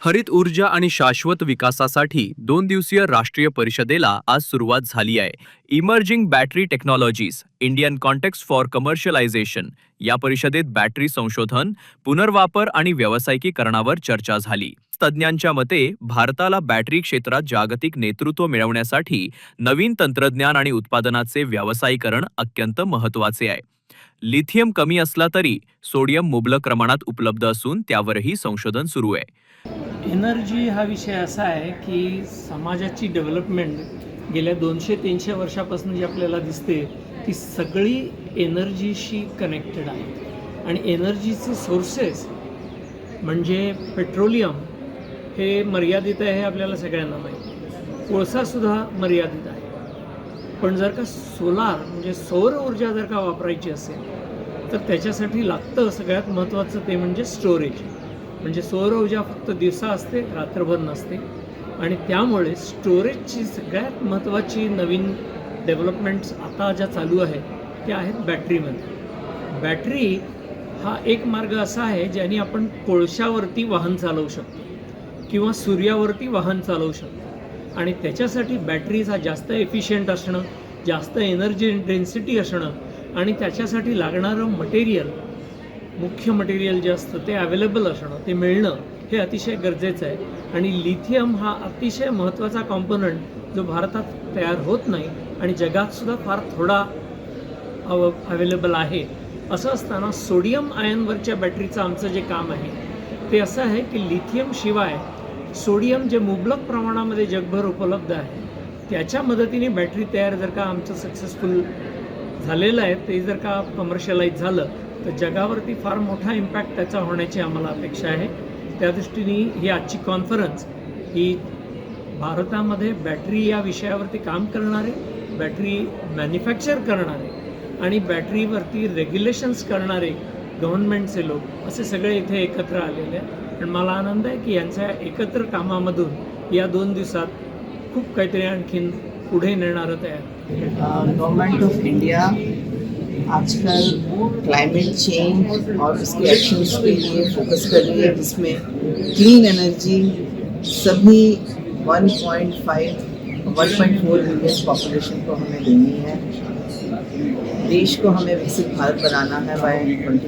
हरित ऊर्जा आणि शाश्वत विकासासाठी दोन दिवसीय राष्ट्रीय परिषदेला आज सुरुवात झाली आहे. Emerging battery technologies Indian context for commercialisation या परिषदेत बॅटरी संशोधन पुनर्वापर आणि व्यावसायिकीकरणावर चर्चा झाली. तज्ज्ञांच्या मते भारताला बॅटरी क्षेत्रात जागतिक नेतृत्व मिळवण्यासाठी नवीन तंत्रज्ञान आणि उत्पादनाचे व्यावसायीकरण अत्यंत महत्त्वाचे आहे. लिथियम कमी असला तरी सोडियम मुबलक प्रमाणात उपलब्ध असून त्यावरही संशोधन सुरू आहे. एनर्जी हा विषय असा आहे की समाजाची डेव्हलपमेंट गेल्या दोनशे तीनशे वर्षापासून जी आपल्याला दिसते ती सगळी एनर्जीशी कनेक्टेड आहे. आणि एनर्जीचे सोर्सेस म्हणजे पेट्रोलियम हे मर्यादित आहे हे आपल्याला सगळ्यांना माहिती. कोळसासुद्धा मर्यादित आहे. पण जर का सोलार म्हणजे सौर ऊर्जा जर का वापरायची असेल तर त्याच्यासाठी लागतं सगळ्यात महत्त्वाचं ते म्हणजे स्टोरेज. म्हणजे सौर ऊर्जा फक्त दिवसा असते रात्रभर नसते. आणि त्यामुळे स्टोरेजची सगळ्यात महत्त्वाची नवीन डेव्हलपमेंट्स आता ज्या चालू आहेत त्या आहेत बॅटरीमध्ये बॅटरी हा एक मार्ग असा आहे ज्याने आपण कोळशावरती वाहन चालवू शकतो किंवा सूर्यावरती वाहन चालवू शकतो. आणि त्याच्यासाठी बॅटरीज हा जास्त एफिशियंट असणं जास्त एनर्जी डेन्सिटी असणं आणि त्याच्यासाठी लागणारं मटेरियल मुख्य मटेरियल जे असतं ते अवेलेबल असणं ते मिळणं हे अतिशय गरजेचं आहे. आणि लिथियम हा अतिशय महत्त्वाचा कॉम्पोनंट जो भारतात तयार होत नाही आणि जगातसुद्धा फार थोडा अव अवेलेबल आहे. असं असताना सोडियम आयनवरच्या बॅटरीचं आमचं जे काम आहे ते असं आहे की लिथियम शिवाय सोडियम जे मुबलक प्रमाणामध्ये जगभर उपलब्ध आहे त्याच्या मदतीने बॅटरी तयार जर का आमचं सक्सेसफुल झालेलं आहे ते जर का कमर्शियलाइज झालं तर जगावरती फार मोठा इम्पॅक्ट त्याचा होण्याची आम्हाला अपेक्षा आहे. त्या दृष्टीने ही आजची कॉन्फरन्स ही भारतामध्ये बॅटरी या विषयावरती काम करणारे बॅटरी मॅन्युफॅक्चर करणारे आणि बॅटरीवरती रेग्युलेशन्स करणारे गव्हर्नमेंटचे लोक असे सगळे इथे एकत्र आलेले आहेत. आणि मला आनंद आहे की यांच्या एकत्र कामामधून या दोन दिवसात खूप काहीतरी आणखीन पुढे नेणारं तयार गव्हर्नमेंट ऑफ इंडिया आजकल क्लाइमेट चेंज और उसके एक्शंस के लिए फोकस कर रही है जिसमें क्लीन एनर्जी सभी 1.5 1.4 मिलियन पॉपुलेशन को हमें देनी है। देश को हमें विकसित भारत बनाना है बाय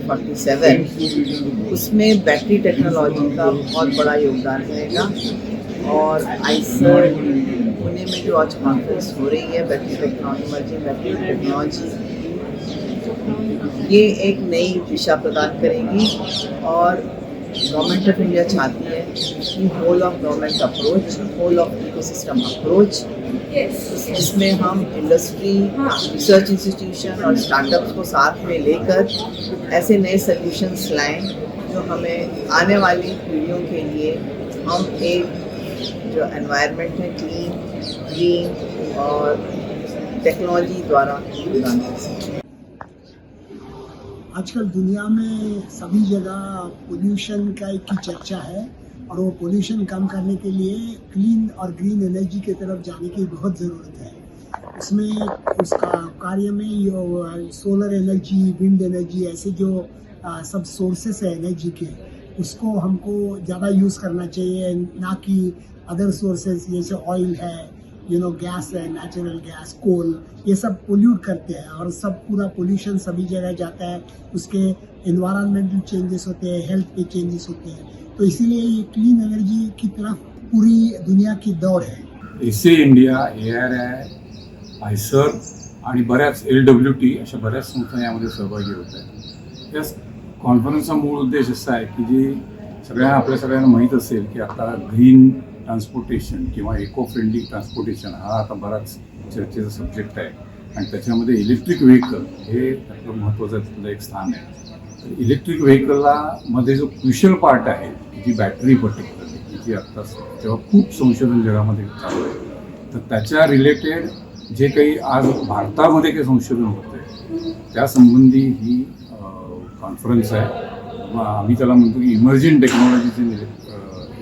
2047 उसमें बैटरी टेक्नोलॉजी का बहुत बड़ा योगदान रहेगा और आइसर पुणे में जो आज कॉन्फ्रेंस हो रही है बैटरी टेक्नोलॉजी बैटरी टेक्नोलॉजी ये एक नई दिशा प्रदान करेगी और गवर्नमेंट ऑफ़ इंडिया चाहती है कि whole of government approach whole of ecosystem approach जिसमें हम इंडस्ट्री रिसर्च इंस्टीट्यूशन और स्टार्टअप्स को साथ में लेकर ऐसे नए सॉल्यूशंस लाएँ जो हमें आने वाली पीढ़ियों के लिए हम एक जो एनवायरनमेंट है क्लीन ग्रीन और टेक्नोलॉजी द्वारा प्रदान कर सकें। आजकल दुनिया में सभी जगह पोल्यूशन का एक की चर्चा है और वो पोल्यूशन कम करने के लिए क्लीन और ग्रीन एनर्जी की तरफ़ जाने की बहुत ज़रूरत है। उसमें उसका कार्य में ये सोलर एनर्जी विंड एनर्जी ऐसे जो आ, सब सोर्सेस है एनर्जी के उसको हमको ज़्यादा यूज़ करना चाहिए ना कि अदर सोर्सेस जैसे ऑयल है यू नो गैस है नेचुरल गैस कोल ये सब पोल्यूट करते हैं और सब पूरा पोल्यूशन सभी जगह जाता है। उसके इन्वायरमेंटल चेंजेस होते हैं हेल्थ पे चेंजेस होते हैं। तो इसीलिए ये क्लीन एनर्जी की तरफ पूरी दुनिया की दौड़ है। AC India A R I IISER आणि बऱ्याच एल डब्ल्यू टी अशा बऱ्याच संस्था यामध्ये सहभागी होत आहेत. या कॉन्फरन्सचा मूळ उद्देश असा आहे की जे सगळ्यांना आपल्या सगळ्यांना माहीत असेल की आता ग्रीन ट्रान्सपोर्टेशन किंवा इको फ्रेंडली ट्रान्सपोर्टेशन हा आता बराच चर्चेचा सब्जेक्ट आहे. आणि त्याच्यामध्ये इलेक्ट्रिक व्हेकल हे त्यातलं महत्त्वाचं एक स्थान आहे. तर इलेक्ट्रिक व्हेकलला मध्ये जो क्रुशियल पार्ट आहे जी बॅटरी पर्टिक्युलरली जी आत्ता तेव्हा खूप संशोधन जगामध्ये चालू आहे तर त्याच्या रिलेटेड जे काही आज भारतामध्ये काही संशोधन होतं आहे त्यासंबंधी ही कॉन्फरन्स आहे. मग आम्ही त्याला म्हणतो की इमर्जिंग टेक्नॉलॉजीचे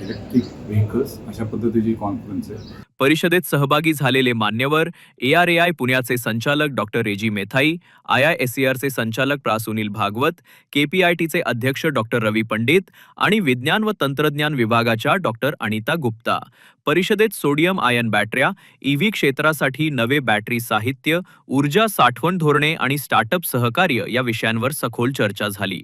इलेक्ट्रिक व्हेकल्स अशा पद्धतीची कॉन्फरन्स आहे. परिषदेत सहभागी झालेले मान्यवर ए आर ए आय पुण्याचे संचालक doctor Reji Mathai I I S चे संचालक प्रासुनील भागवत केपीआयटीचे अध्यक्ष डॉक्टर रवी पंडित आणि विज्ञान व तंत्रज्ञान विभागाच्या डॉक्टर अनिता गुप्ता. परिषदेत सोडियम आयन बॅटऱ्या ईव्ही क्षेत्रासाठी नवे बॅटरी साहित्य ऊर्जा साठवण धोरणे आणि स्टार्टअप सहकार्य या विषयांवर सखोल चर्चा झाली.